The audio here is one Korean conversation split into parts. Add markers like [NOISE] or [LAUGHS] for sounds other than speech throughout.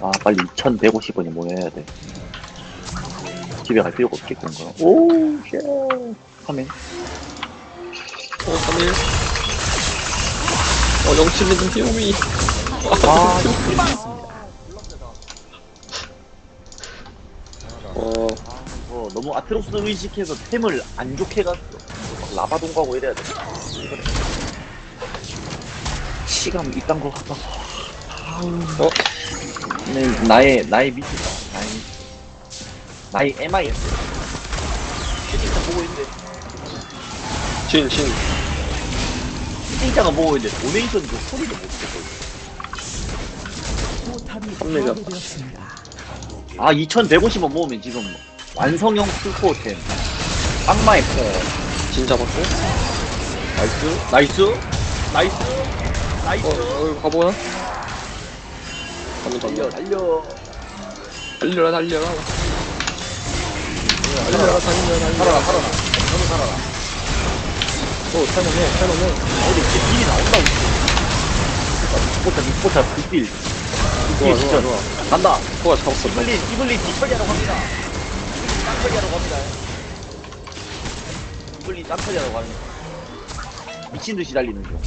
아 빨리 2150원이 모여야 돼. 집에 갈 필요가 없겠군 거 오우 쉣. 하면 어, 3일. 어, 영칠리는 히오미. 아 어, 이거 너무 아트록스 의식해서 템을 안 좋게 갔어 막 라바동 가고 이래야 돼 그래. 시간 이딴 거 갖다 어? 네, 나의 나의 미치다 나의 미치 나의 MIS 채팅창 보고 있는데 진, 진. 채팅창은 보고 있는데 도네이션 그 소리도 못 듣고 합리적. 아 2150원 모으면 지금 완성형 풀코어템 악마의 포 진 잡았고. 나이스 나이스 나이스 나이스 어, 어, 이거 가보나? 한번 달려 달려. 달려 달려라, 달려라. 달려라, 달려라, 달려라. 살아라 살아라 너는 살아라 어, 탈만해, 탈만해. 어디 이제 딜이 나온다고 미포차 미포차 빅딜 좋아, 좋아, 진짜 좋아. 간다 코가 잡았어. 이블린 이블린 뒷처리하러 갑니다 이블린 짱처리하러 갑니다 이블린 짱처리하러 갑니다 미친 듯이 달리는 중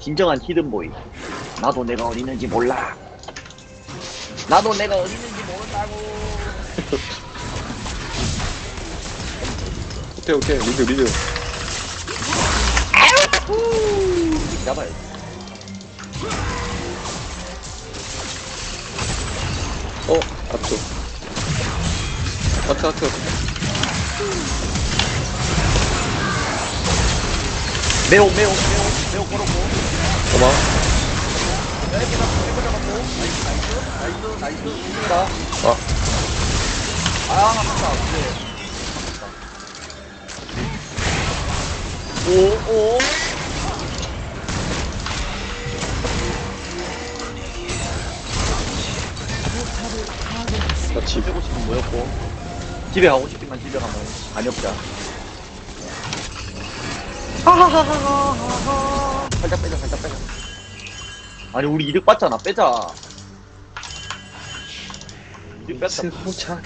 진정한 히든보이 나도 내가 어디 있는지 몰라 나도 내가 어디 있는지 모른다고 [LAUGHS] 오케이, 오케이. 리드, 리드. 잡아요 어, 아트. 아트, 아트. 매우 매우 매우 매우 걸었고 고마. 이렇게 다 해보 잡았고 나이스 나이스 나이스 나이스 다 아, 아, 맞다. 오, 오. 나 집. 집에 가고 싶으면 뭐였고? 집에 가고 싶으면 집에 가면 안엽자. 하하하하하하. 살짝 빼자, 살짝 빼자. 아니, 우리 이득 봤잖아. 빼자. 이득 뺐다.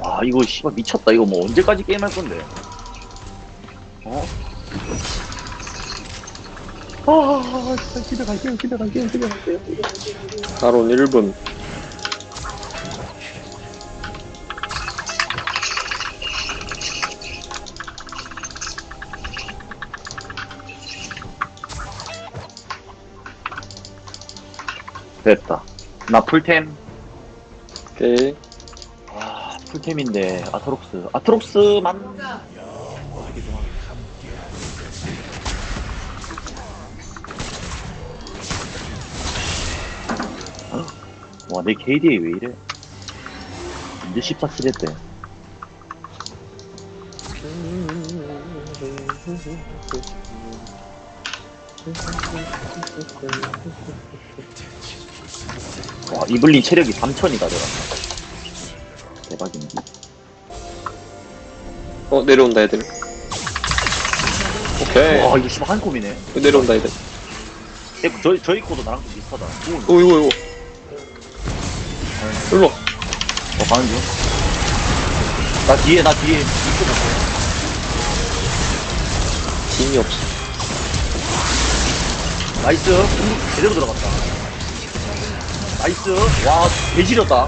와, 이거 씨발 미쳤다. 이거 뭐 언제까지 게임할 건데? 어? 아, 진짜 집에 갈게요, 집에 갈게요, 집에 갈게요. 바로 1분. 됐다. 나 풀템. 오케이. 아, 풀템인데 아트록스. 아트록스만. 와, 내 KDA 왜 이래? 이제 14킬 했대. [LAUGHS] 와, 이블린 체력이 3000이다, 내가. 대박인데. 어, 내려온다, 애들. 오케이. 와, 이거 씨발 한 콤이네. 내려온다, 애들. 에, 저희, 저희 코도 나랑 좀 비슷하다. 오, 오, 이거, 이거. 일로 와. 어, 가는 중. 나 뒤에, 나 뒤에. 이쪽 보고. 힘이 없어. 나이스. 공격 제대로 들어갔다. 나이스. 와, 개지렸다.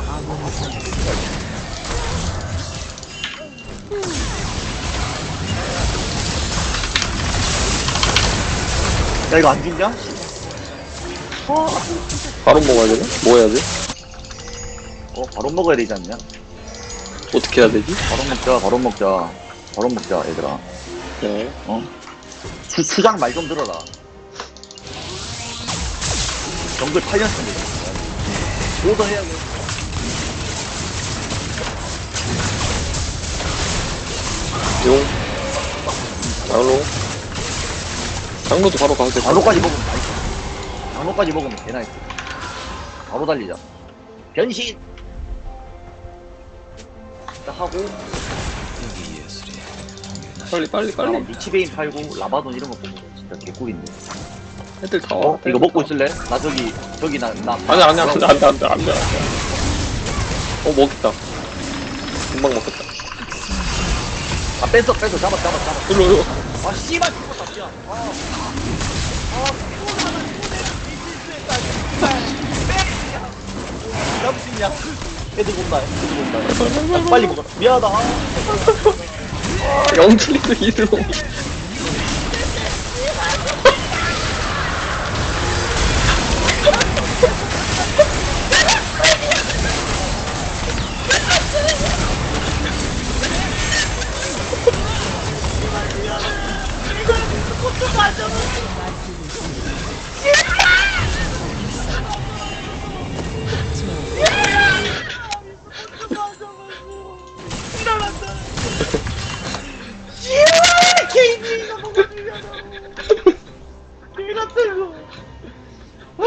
야, 이거 안 죽냐? 바로 먹어야 되나? 뭐 해야 돼? 어, 바로 먹어야 되지 않냐? 어떻게 해야 되지? 바로 먹자, 바로 먹자. 바로 먹자, 얘들아. 네. 어? 수, 수장 말 좀 들어라. 정글 8년쯤 오더 해야 돼. 용. 장로. 장로도 바로 가도 돼. 장로까지 먹으면 나이스. 장로까지 먹으면 개 나이스. 바로 달리자. 변신! 딱 하고, 빨리 빨리 아, 빨리 미치베인 팔고, 라바돈 이런 거 보면 진짜 개꿀인데. 애들 다 어? 와. 이거 먹고 있을래? 나 저기, 저기 나, 나. 아니 아니 안돼 안돼 안돼 안돼 어 먹겠다 금방 먹겠다 아, 뺐어, 뺐어. 잡았, 잡았, 잡았. 일로 일로 아, 씨발, 죽었다, 씨야. 아. 아, 잡을 수 있냐? 애들 온다, 애들. 아, 빨리 먹어라. 미안하다. 아, 일로 케이블이 아.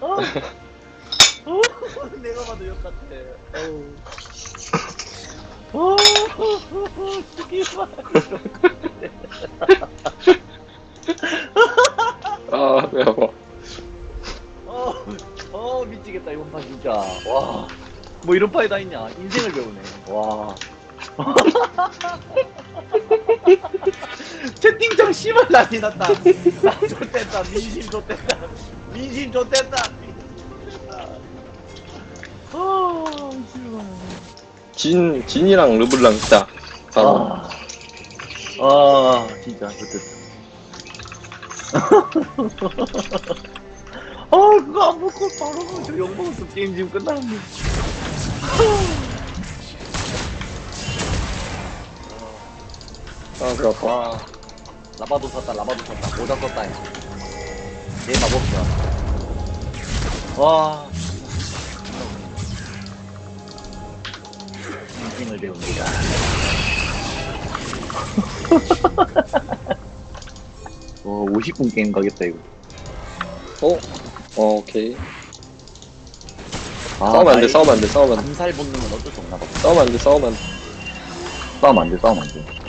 아. 아, 어, 내가 봐도 욕 같아. 어우. 어, 씨발. 아 배 아파 어, 어 미치겠다 이번 판 진짜 와. 뭐 이런 판이 다 있냐 인생을 배우네 와 [LAUGHS] 채팅창 씨발 난리 났다. 나 좋댔다. 민심 좋댔다. 민심 좋댔다. 아 씨발 진 진이랑 르블랑 있다. 바로. 아, 아 진짜 좋댔다. 아 [LAUGHS] 그거 안 먹고 바로 저 욕먹었어. 게임 지금 끝났는데 아배 아파 와. 라바도 샀다 라바도 샀다. 모자 썼다 내 마법사 와. 인생을 배웁니다. [LAUGHS] 와 50분 게임 가겠다 이거. 어? 어 오케이. 아, 싸우면 안 돼 나의 싸우면 안 돼 싸우면 안 돼. 암살 본능은 어쩔 수 없나 봐. 싸우면 안 돼 싸우면 안 돼. 싸우면 안돼 싸우면 안돼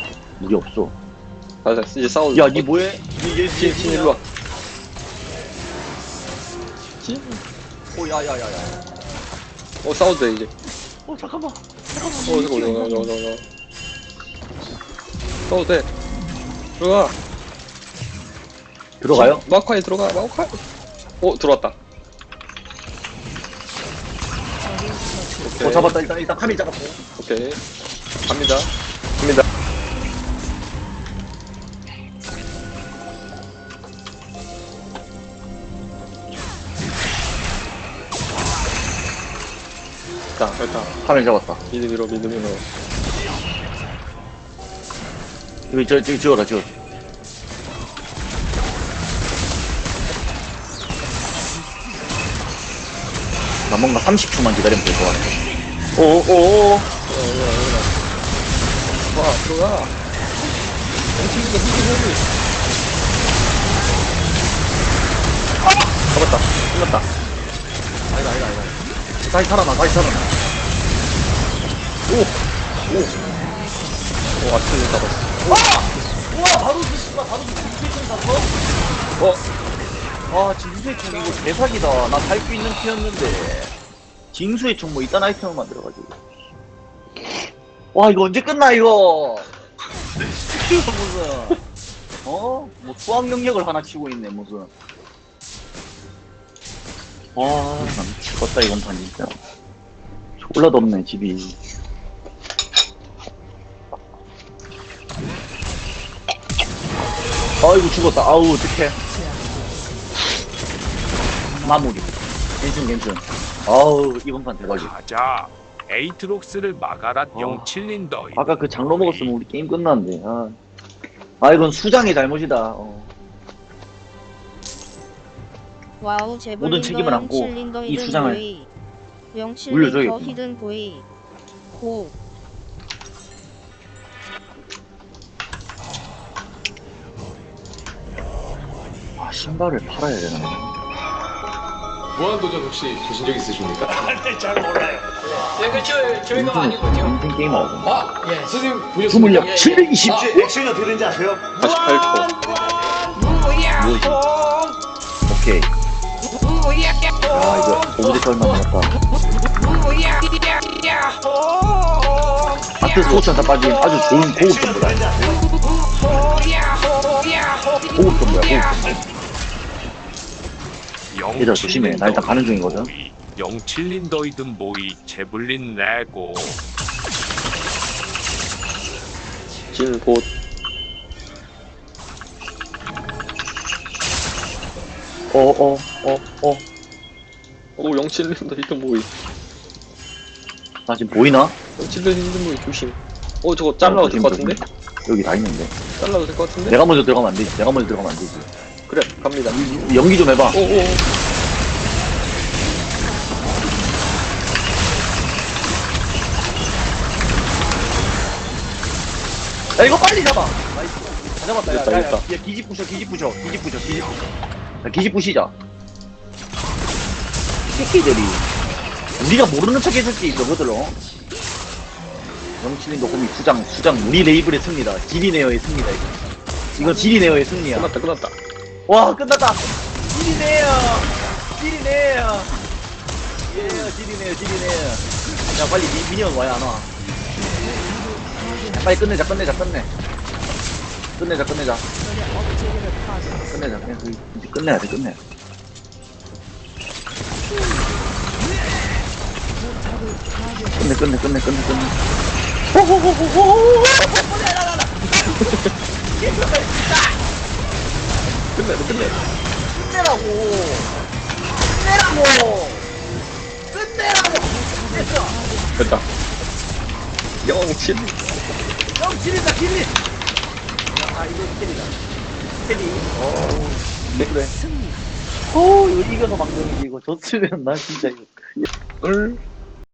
무기 없어. 맞아 이제 싸우자 야 니 뭐해? 얘, 얘, 진, 진 일로 와. 진? 오 야 야 야 야. 어 싸워도 돼 이제. 어 잠깐만. 잠깐만. 어 이거 이거 이거 이거 이거 싸워도 돼. 들어가. 들어가요? 마카에 들어가 마카에 어 들어왔다. 오케이 어 잡았다. 일단 일단 카미 잡았고. 오케이. 갑니다 자 일단 카미 잡았다. 미드 밀어 미드 밀어. 여기 저 저기 지워라 지워. 나 뭔가 30초만 기다리면 될 것 같아. 오오오. 와 들어가 엉치기가 미드 잡았다. 끝났다. 아니다 아니다 아니다 다시 살아나 다시 살아나 오 아침에 잡았어 우와 바로 그 씨발 바로 그 유세총 잡어? 어아 지금 유세총 이거 대사기다 나 갈 수 있는 피였는데 징수의 총뭐 이딴 아이템을 만들어가지고 와 이거 언제 끝나 이거 무슨 어? 뭐 수학 능력을 하나 치고 있네 무슨 와나 미치겠다 이번 판 진짜 졸라 덥네 집이 아이고 죽었다. 아우 어떡해. 마무리. 괜찮 괜찮. 아우 이번 판 대박이야. 가자. 에이트록스를 막아라 어. 영칠린 너희. 아까 그 장로 먹었으면 우리 게임 끝났는데. 아, 아 이건 수장의 잘못이다. 어. 와우 제블린 모든 책임을 안고 이 수장을 영칠린 물려줘야겠구나. 더 히든 보이. 고 신발을 팔아야 되나? 무한도전 혹시 보신 적 있으십니까? 잘 몰라요. 예, 그 저, 저희가 아니고 지금 인생 게임하고. 아, 예. 선생님 보셨습니까? 주물력 예, 720. 아, 액션이 되는지 아세요? 48초. 뭐지? 오케이. 아 이거 오브젝트 얼마 남았다. 하트 소천사 빠진 아주 좋은 고급 정보다. 고급 정보야 고급 정보. 얘들아, 조심해. 나 일단 가는 중이거든. 영칠린 너희든 모이 제블린 레고 진보 어어어 어, 어. 오 영칠린다 이거 뭐이 나 지금 보이나? 영칠린 힘든 뭐이 조심 어 저거 잘라도 될 것 같은데? 여기 다 있는데. 잘라도 될 것 같은데? 내가 먼저 들어가면 안 되지. 내가 먼저 들어가면 안 되지. 그래 갑니다 연기 좀 해봐. 오오 야 이거 빨리 잡아. 나이스. 다 잡았다. 야, 됐다, 야, 야, 됐다. 야, 기집 부셔, 기집 부셔, 기집 부셔, 기집 부셔. 야, 기집 부시자. 새끼들이 우리가 모르는 척 해줄게 저거들 어. 영칠린도 홈이 수장, 수장 우리 레이블의 승리다. 지리네어의 승리다 이거. 이건 지리네어의 승리야. 끝났다 끝났다 와 끝났다. 지리네어, 지리네어. 예, 지리네어, 지리네어. 야 빨리 미, 미니언 와야 안 와. 빨리 끝내자, 끝내자, 끝내. 끝내자, 끝내자. 끝내자, 그냥 그, 끝내야 돼, 끝내야 돼. 끝내, 끝내, 끝내, 끝내, 끝내. 호호호호호호! [LAUGHS] [LAUGHS] 끝내 끝내 끝내라고! 끝내라고! 끝내라고! 됐어! 됐다 영칠 형, 길이다, 길이! 아, 이거 캐리다. 캐리. 어, 네, 그래. 어, 이거 이겨서 막는지 이거 졌으면 나 진짜 이거. 을